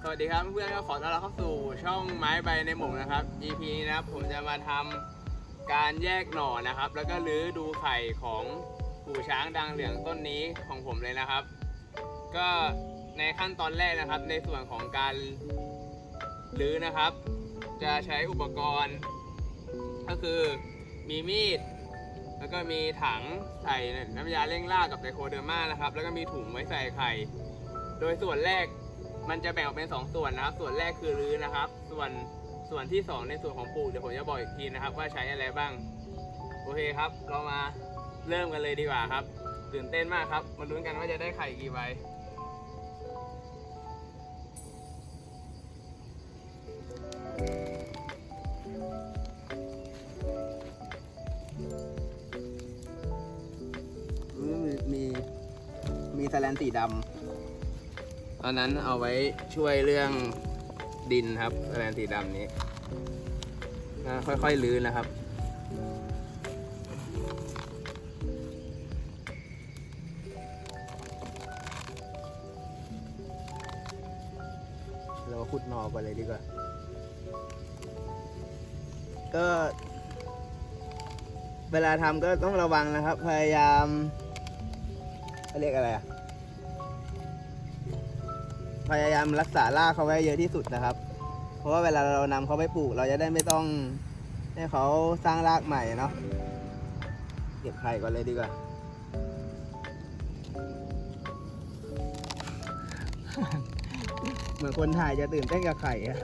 สวัสดีครับเพื่อนๆก็ขอต้อนรับเข้าสู่ช่องไม้ใบในหมกนะครับ EP นี้นะครับผมจะมาทำการแยกหน่อนะครับ แล้วก็รื้อดูไข่ของหูช้างดังเหลืองต้นนี้ของผมเลยนะครับ ก็ในขั้นตอนแรกนะครับ ในส่วนของการรื้อนะครับ จะใช้อุปกรณ์ ก็คือมีมีด แล้วก็มีถังใส่น้ำยาเร่งรากับไตโคเดอร์มานะครับ แล้วก็มีถุงไว้ใส่ไข่ โดยส่วนแรกมันจะแบ่งออกเป็น 2 ส่วนนะครับ ส่วนแรกคือรื้อนะครับ ส่วนส่วนที่ 2 ในส่วนของปลูกเดี๋ยวผมจะบอกอีกทีนะครับ ว่าใช้อะไรบ้าง โอเคครับ เรามาเริ่มกันเลยดีกว่าครับ ตื่นเต้นมากครับ มาลุ้นกันว่าจะได้ไข่กี่ใบมีมีมีแสแลนสีดำ ตอนนั้นเอาไว้ช่วยเรื่องดินครับแสลนสีดำนี้ ค่อยๆลื้อนะครับเราขุดนอก่อนเลยดีกว่า ก็ เวลาทำก็ต้องระวังนะครับ พยายามเขาเรียกอะไรอะ พยายามรักษารากเขาไว้เยอะที่สุดนะครับ เพราะว่าเวลาเรานำเขาไปปลูก เราจะได้ไม่ต้องให้เขาสร้างรากใหม่เนาะเก็บไข่ก่อนเลยดีกว่าเหมือนคนถ่ายจะตื่นเต้นกับไข่อะ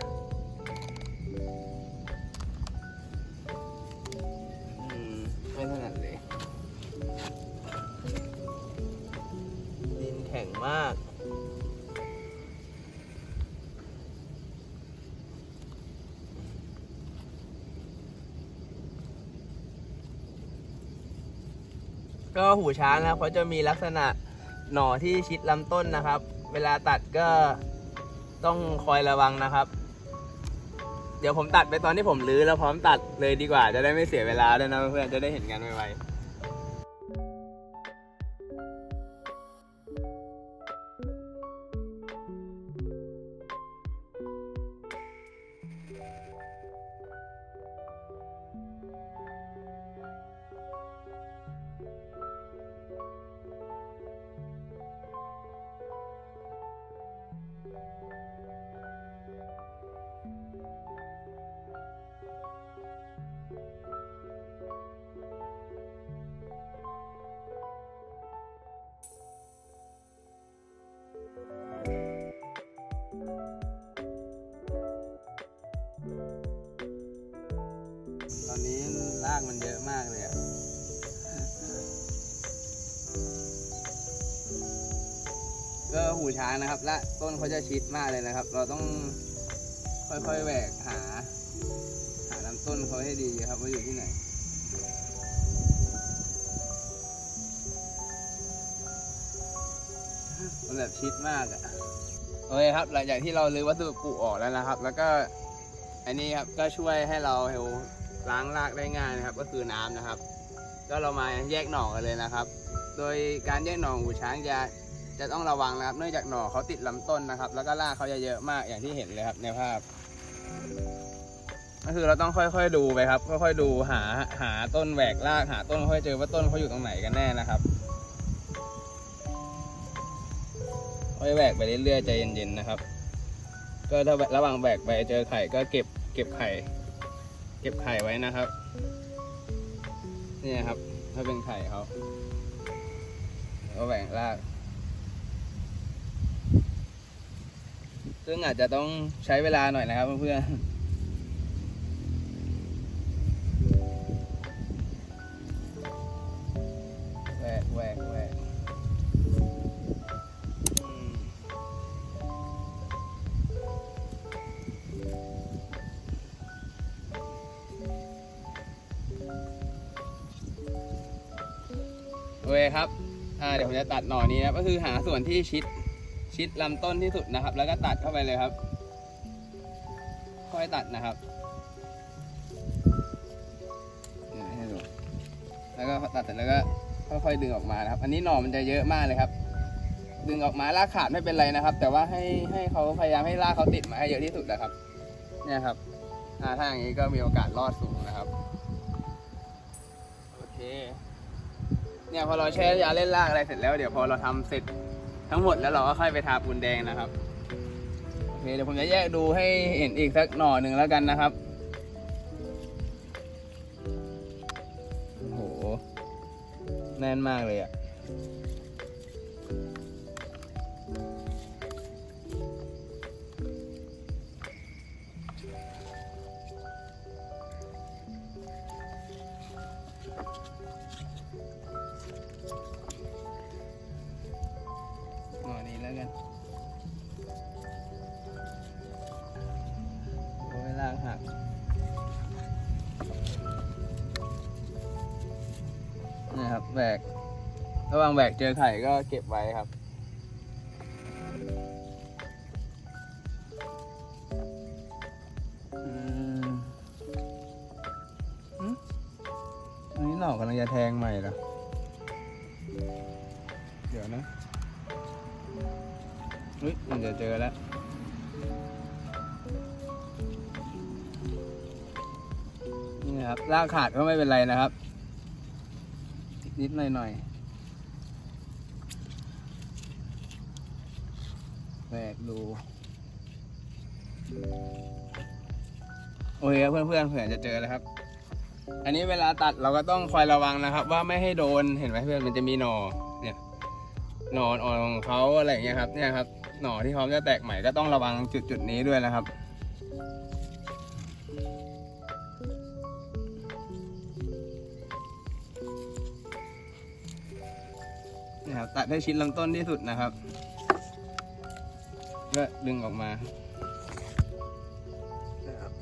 ไม่ถนัดเลย ดินแข็งมาก ก็หูช้างนะครับเขาจะมีลักษณะหน่อที่ชิดลำต้นนะครับ เวลาตัดก็ต้องคอยระวังนะครับ เดี๋ยวผมตัดไปตอนที่ผมรื้อแล้วพร้อมตัดเลยดีกว่า จะได้ไม่เสียเวลาด้วยนะเพื่อนจะได้เห็นกันไวๆ ก็หูช้างนะครับ และต้นเขาจะชิดมากเลยนะครับ เราต้องค่อยๆแหวกหา หาลำต้นเขาให้ดีครับว่าอยู่ที่ไหนมันแบบชิดมากอะโอเคครับ หลังจากที่เราลื้อวัสดุปลูกออกแล้วนะครับ แล้วก็อันนี้ครับก็ช่วยให้เราล้างรากได้ง่ายนะครับ ก็คือน้ำนะครับ ก็เรามาแยกหน่อกันเลยนะครับ โดยการแยกหน่อหูช้างจะ จะต้องระวังนะครับ เนื่องจากหน่อเขาติดลำต้นนะครับ แล้วก็รากเขาจะเยอะมากอย่างที่เห็นเลยครับในภาพ ก็คือเราต้องค่อยๆดูไปครับ ค่อยๆดูหาหาต้นแหวกรากหาต้นค่อยเจอว่าต้นเขาอยู่ตรงไหนกันแน่นะครับค่อยแหวกไปเรื่อยๆใจเย็นๆนะครับ ก็ถ้าระหว่างแหวกไปเจอไข่ก็เก็บเก็บไข่ เก็บไข่ไว้นะครับนี่ครับ ถ้าเป็นไข่เขาแล้วก็แหวกราก ซึ่งอาจจะต้องใช้เวลาหน่อยนะครับเพื่อนๆแหวกแหวกแหวกโอเคครับ อ่า เดี๋ยวผมจะตัดหน่อนี้นะครับก็คือหาส่วนที่ชิด ชิดลำต้นที่สุดนะครับ แล้วก็ตัดเข้าไปเลยครับ ค่อยตัดนะครับให้ดูแล้วก็ตัดเสร็จแล้วก็ค่อยๆดึงออกมานะครับ อันนี้หน่อมันจะเยอะมากเลยครับ ดึงออกมาลากขาดไม่เป็นไรนะครับ แต่ว่าให้ให้เขาพยายามให้ลากเขาติดมาให้เยอะที่สุดนะครับ เนี่ยครับถ้าอย่างนี้ก็มีโอกาสรอดสูงนะครับ โอเค เนี่ยพอเราแช่ยาเล่นลากอะไรเสร็จแล้วเดี๋ยวพอเราทำเสร็จ ทั้งหมดแล้วเราก็ค่อยไปทาปูนแดงนะครับโอเคเดี๋ยวผมจะแยกดูให้เห็นอีกสักหน่อหนึ่งแล้วกันนะครับโอ้โหแน่นมากเลยอะ่ะ นี่ครับแบกระหว่างแบกเจอไข่ก็เก็บไว้ครับ อืมอืมอันนี้หน่อกำลังจะแทงใหม่เหรอ เดี๋ยวนะเฮ้ยมันจะเจอแล้วนี่ครับลากขาดก็ไม่เป็นไรนะครับ นิดๆหน่อยๆแบกดูโอเคครับเพื่อนๆเผื่อจะเจอแล้วครับ อันนี้เวลาตัดเราก็ต้องคอยระวังนะครับ ว่าไม่ให้โดนเห็นไหมเพื่อนมันจะมีหนอเนี่ยหนอนอ่อนของเขาอะไรอย่างเงี้ยครับเนี่ยครับหนอที่พร้อมจะแตกใหม่ก็ต้องระวังจุดจุดๆนี้ด้วยนะครับ ตัดให้ชิ้นลำต้นที่สุดนะครับก็ดึงออกมานะครับ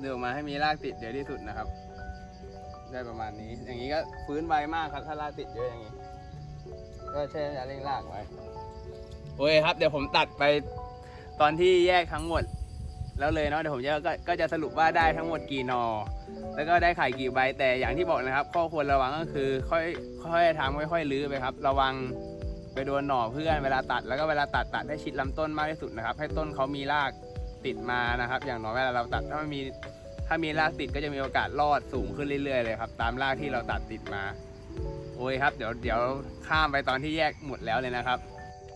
ดึงออกมาให้มีรากติดเยอะที่สุดนะครับ ได้ประมาณนี้ อย่างนี้ก็ฟื้นไวมากครับ ถ้ารากติดเยอะอย่างนี้ ก็แช่ยาเร่งรากไว้ โอเคครับ เดี๋ยวผมตัดไปตอนที่แยกทั้งหมด แล้วเลยเนาะเดี๋ยวผมจะก็ก็จะสรุปว่าได้ทั้งหมดกี่นอ แล้วก็ได้ไข่กี่ใบแต่อย่างที่บอกนะครับ ข้อควรระวังก็คือค่อยค่อยทำค่อยๆลื้อไปครับ ระวังไปโดนหน่อเพื่อนเวลาตัด แล้วก็เวลาตัดตัดให้ชิดลำต้นมากที่สุดนะครับ ให้ต้นเขามีรากติดมานะครับ อย่างน้อยเวลาเราตัดถ้ามันมีถ้ามีรากติดก็จะมีโอกาสรอดสูงขึ้นเรื่อยๆเลยครับ ตามรากที่เราตัดติดมา โอเคครับ เดี๋ยวเดี๋ยวข้ามไปตอนที่แยกหมดแล้วเลยนะครับ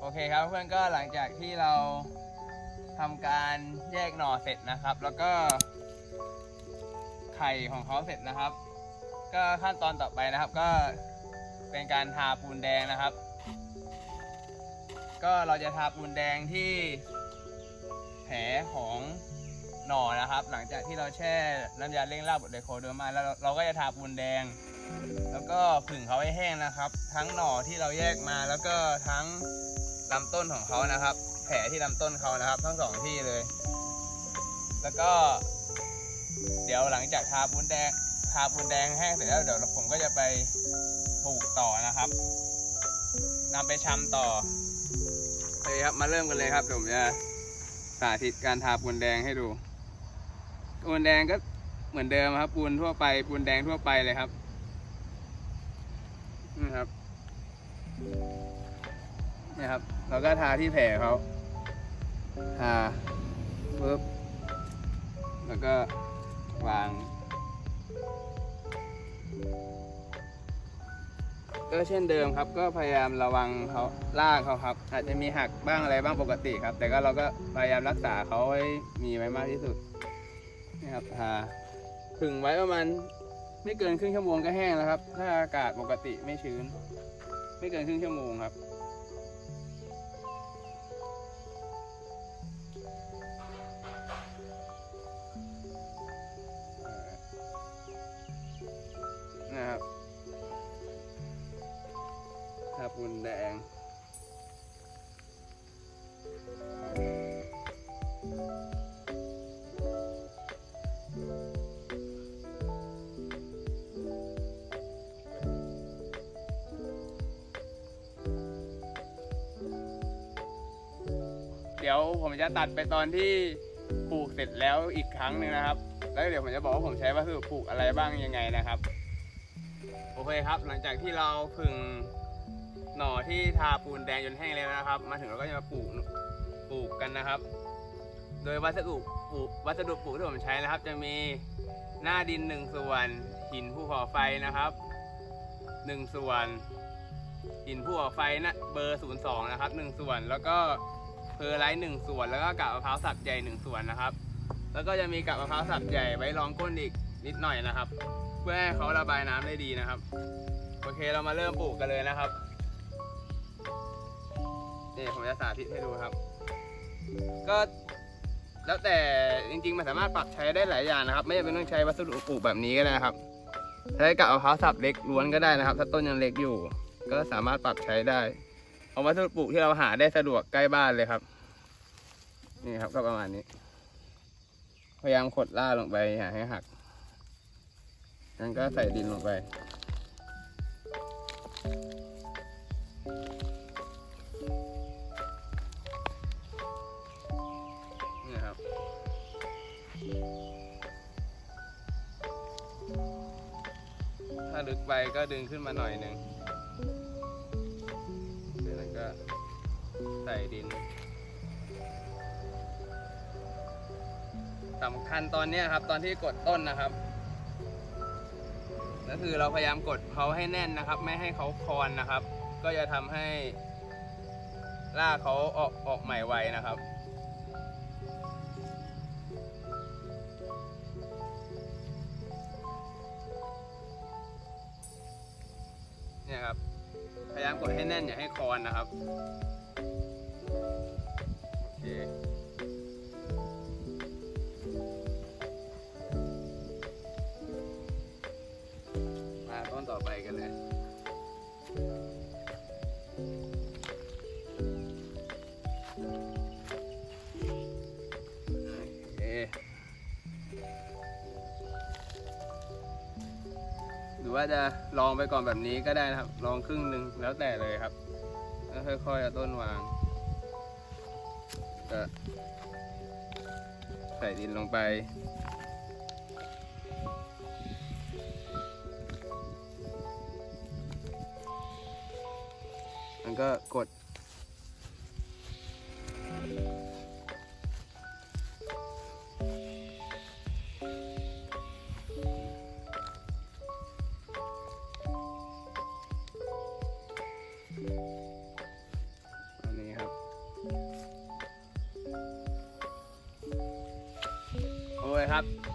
โอเคครับเพื่อนก็หลังจากที่เรา ทำการแยกหน่อเสร็จนะครับ แล้วก็ ไข่ของเขาเสร็จนะครับ ก็ขั้นตอนต่อไปนะครับ ก็เป็นการทาปูนแดงนะครับ ก็เราจะทาปูนแดงที่แผลของหน่อนะครับ หลังจากที่เราแช่น้ำยาเร่งรากบดไดโคเดอร์มาแล้วเราเราก็จะทาปูนแดง แล้วก็ผึ่งเขาให้แห้งนะครับ ทั้งหน่อที่เราแยกมาแล้วก็ทั้งลำต้นของเขานะครับ แผลที่ลำต้นเขานะครับ ทั้งสองที่เลย แล้วก็ เดี๋ยวหลังจากทาปูนแดงทาปูนแดงแห้งเสร็จแล้วเดี๋ยวผมก็จะไปปลูกต่อนะครับนำไปชำต่อโอเครับมาเริ่มกันเลยครับเดี๋ยวผมจะสาธิตการทาปูนแดงให้ดู ปูนแดงก็เหมือนเดิมครับ ปูนทั่วไปปูนแดงทั่วไปเลยครับนี่ครับนี่ครับ เราก็ทาที่แผลเขา ทาปึ๊บแล้วก็วางก็เช่นเดิมครับ ก็พยายามระวังเขาลากเขาครับ อาจจะมีหักบ้างอะไรบ้างปกติครับ แต่ก็เราก็พยายามรักษาเขาให้มีไว้มากที่สุดนี่ครับทาผึ่งไว้ประมาณไม่เกินครึ่งชั่วโมงก็แห้งแล้วครับ ถ้าอากาศปกติไม่ชื้น ไม่เกินครึ่งชั่วโมงครับ เดี๋ยวผมจะตัดไปตอนที่ปลูกเสร็จแล้วอีกครั้งหนึ่งนะครับ แล้วเดี๋ยวผมจะบอกว่าผมใช้วัสดุปลูกอะไรบ้างยังไงนะครับ โอเคครับ หลังจากที่เราผึ่งหน่อที่ทาปูนแดงจนแห้งแล้วนะครับ มาถึงเราก็จะมาปลูกปลูกกันนะครับ โดยวัสดุปลูกวัสดุปลูกที่ผมใช้นะครับ จะมีหน้าดินหนึ่งส่วนหินภูเขาไฟนะครับหนึ่งส่วนหินภูเขาไฟนะเบอร์ 02 นะครับหนึ่งส่วนแล้วก็ เพอร์ไลท์หนึ่งส่วนแล้วก็กาบมะพร้าวสับใหญ่หนึ่งส่วนนะครับ แล้วก็จะมีกาบมะพร้าวสับใหญ่ไว้รองก้นอีกนิดหน่อยนะครับ เพื่อให้เขาระบายน้ำได้ดีนะครับ โอเคเรามาเริ่มปลูกกันเลยนะครับนี่ผมจะสาธิตให้ดูครับ ก็แล้วแต่จริงๆ มันสามารถปรับใช้ได้หลายอย่างนะครับ ไม่จำเป็นต้องใช้วัสดุปลูกแบบนี้ก็ได้ครับใช้กับมะพร้าวสับเล็กล้วนก็ได้นะครับ ถ้าต้นยังเล็กอยู่ ก็สามารถปรับใช้ได้ เอาวัสดุปลูกที่เราหาได้สะดวกใกล้บ้านเลยครับ นี่ครับก็ประมาณนี้ พยายามขดล่าลงไปอย่าให้หักงั้นก็ใส่ดินลงไปนี่ครับถ้าลึกไปก็ดึงขึ้นมาหน่อยหนึ่ง ใส่ดินสำคัญตอนนี้ครับ ตอนที่กดต้นนะครับ ก็คือเราพยายามกดเขาให้แน่นนะครับ ไม่ให้เขาคลอนนะครับ ก็จะทำให้รากเขาออกออกใหม่ไวนะครับเนี่ยครับ พยายามกดให้แน่นอย่าให้คลอนนะครับ ว่าจะลองไปก่อนแบบนี้ก็ได้นะครับ ลองครึ่งหนึ่งแล้วแต่เลยครับแล้วค่อยๆเอาต้นวางก็ใส่ดินลงไป มันก็กด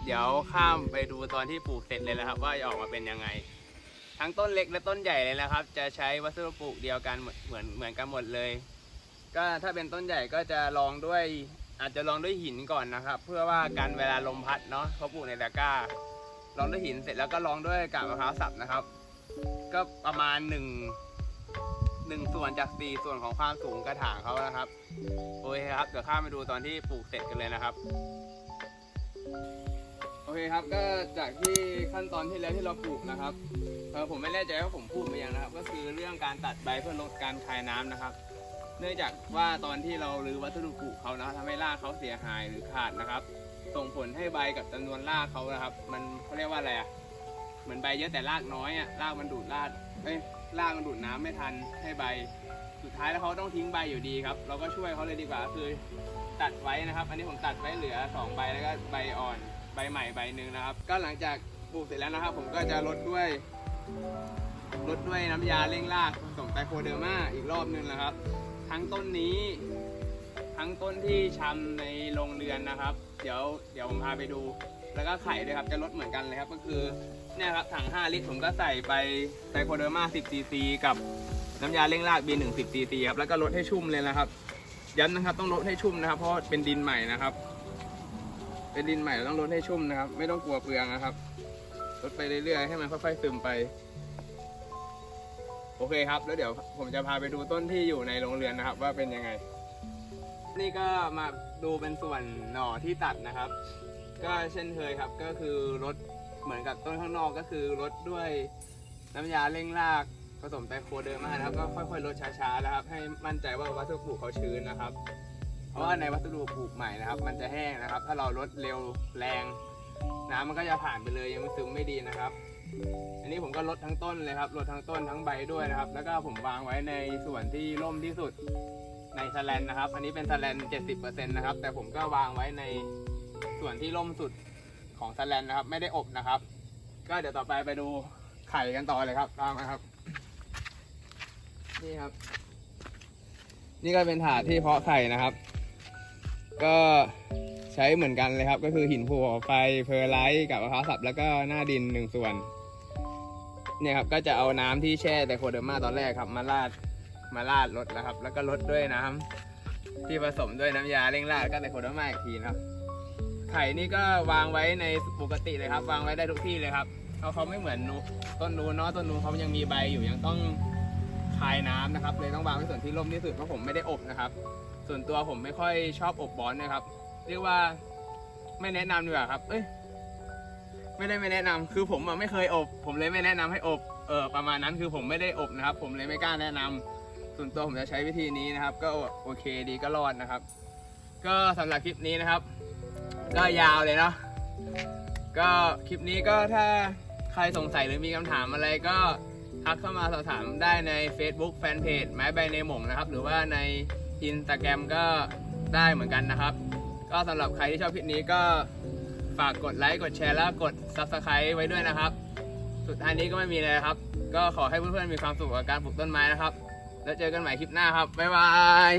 เดี๋ยวข้ามไปดูตอนที่ปลูกเสร็จเลยนะครับ ว่าจะออกมาเป็นยังไง ทั้งต้นเล็กและต้นใหญ่เลยนะครับ จะใช้วัสดุปลูกเดียวกันเหมือนเหมือนกันหมดเลย ก็ถ้าเป็นต้นใหญ่ก็จะลองด้วยอาจจะลองด้วยหินก่อนนะครับ เพื่อว่ากันเวลาลมพัดเนาะเขาะปลูกในตะกร้า ลองด้วยหินเสร็จแล้วก็ลองด้วยกาบมะพร้าวสับนะครับ ก็ประมาณหนึ่งหนึ่งส่วนจากสี่ส่วนของความสูงกระถางเขานะครับโอเคครับเดี๋ยวข้ามไปดูตอนที่ปลูกเสร็จกันเลยนะครับ โอเคครับก็จากที่ขั้นตอนที่แล้วที่เราปลูกนะครับเออผมไม่แน่ใจว่าผมพูดไปยังนะครับ ก็คือเรื่องการตัดใบเพื่อลดการคายน้ำนะครับ เนื่องจากว่าตอนที่เรารื้อวัสดุปลูกเขานะทำให้รากเขาเสียหายหรือขาดนะครับ ส่งผลให้ใบกับจำนวนรากเขานะครับ มันเขาเรียกว่าอะไรอะเหมือนใบเยอะแต่รากน้อยอะรากมันดูดรากเอ้ยรากมันดูดน้ำไม่ทันให้ใบ สุดท้ายแล้วเขาต้องทิ้งใบอยู่ดีครับ เราก็ช่วยเขาเลยดีกว่าคือตัดไว้นะครับ อันนี้ผมตัดไว้เหลือสองใบแล้วก็ใบอ่อน ใบใหม่ใบหนึ่งนะครับ ก็หลังจากปลูกเสร็จแล้วนะครับ ผมก็จะลดด้วยลดด้วยน้ำยาเร่งรากผสมไตรโคเดอร์มาอีกรอบหนึงนะครับ ทั้งต้นนี้ ทั้งต้นที่ชำในโรงเรือนนะครับ เดี๋ยวเดี๋ยวผมพาไปดู แล้วก็ไข่ด้วยครับจะลดเหมือนกันเลยครับก็คือเนี่ยครับถัง 5 ลิตรผมก็ใส่ไปไตรโคเดอร์มา10ซีซีกับน้ำยาเร่งราก B1 10ซีซีครับแล้วก็ลดให้ชุ่มเลยนะครับย้ำนะครับต้องลดให้ชุ่มนะครับ เพราะเป็นดินใหม่นะครับ เป็นดินใหม่ต้องลดให้ชุ่มนะครับ ไม่ต้องกลัวเปลืองนะครับลดไปเรื่อยๆให้มันค่อยๆซึมไป โอเคครับ แล้วเดี๋ยวผมจะพาไปดูต้นที่อยู่ในโรงเรือนนะครับ ว่าเป็นยังไง นี่ก็มาดูเป็นส่วนหน่อที่ตัดนะครับ ก็เช่นเคยครับ ก็คือลดเหมือนกับต้นข้างนอกก็คือลดด้วยน้ำยาเร่งรากผสมไตรโคเดอร์มานะครับก็ค่อยๆลดช้าๆนะครับ ให้มั่นใจว่าวัสดุปลูกเขาชื้นนะครับ ราะว่าในวัสดุปลูกใหม่นะครับ มันจะแห้งนะครับ ถ้าเราลดเร็วแรง น้ำมันก็จะผ่านไปเลยยังไม่ซึมไม่ดีนะครับ อันนี้ผมก็ลดทั้งต้นเลยครับลดทั้งต้นทั้งใบด้วยนะครับ แล้วก็ผมวางไว้ในส่วนที่ร่มที่สุดในสแลนนะครับ อันนี้เป็นสแลน70%นะครับ แต่ผมก็วางไว้ในส่วนที่ร่มสุดของสแลนนะครับ ไม่ได้อบนะครับ ก็เดี๋ยวต่อไปไปดูไข่กันต่อเลยครับตามมาครับ นี่ครับ นี่ก็เป็นถาดที่เพาะไข่นะครับ ก็ใช้เหมือนกันเลยครับ ก็คือหินภูเขาไฟเพอร์ไลท์กับมะพร้าวสับแล้วก็หน้าดินหนึ่งส่วน เนี่ยครับก็จะเอาน้ำที่แช่แต่โคเดอร์มาตอนแรกครับ มาราดมาราดรถแล้วครับ แล้วก็ลดด้วยน้ำที่ผสมด้วยน้ำยาเร่งราดก็แต่โคเดอร์มาอีกทีนะครับ ไข่นี่ก็วางไว้ในปกติเลยครับ วางไว้ได้ทุกที่เลยครับเพราะเขาไม่เหมือนนูต้นนูนเนาะต้นนูนเขายังมีใบอยู่ยังต้อง คายน้ำนะครับเลยต้องวางไว้ส่วนที่ร่มที่สุดเพราะผมไม่ได้อบนะครับ ส่วนตัวผมไม่ค่อยชอบอบบอลนะครับ เรียกว่าไม่แนะนำดีกว่าครับ เอ้ยไม่ได้ไม่แนะนำคือผมอะไม่เคยอบ ผมเลยไม่แนะนำให้อบเออประมาณนั้นคือผมไม่ได้อบนะครับ ผมเลยไม่กล้าแนะนำส่วนตัวผมจะใช้วิธีนี้นะครับ ก็โอเคดีก็รอดนะครับ ก็สำหรับคลิปนี้นะครับ ก็ยาวเลยเนาะก็คลิปนี้ก็ถ้าใครสงสัยหรือมีคำถามอะไรก็ ทักเข้ามาสอบถามได้ใน Facebook Fanpage ไม้ใบในหม่งนะครับ หรือว่าในอินสตาแกรมก็ได้เหมือนกันนะครับ ก็สำหรับใครที่ชอบคลิปนี้ก็ฝากกดไลค์กดแชร์แล้วกด Subscribe ไว้ด้วยนะครับ สุดท้ายนี้ก็ไม่มีอะไรครับ ก็ขอให้เพื่อนๆมีความสุขกับการปลูกต้นไม้นะครับ แล้วเจอกันใหม่คลิปหน้าครับ บ๊ายบาย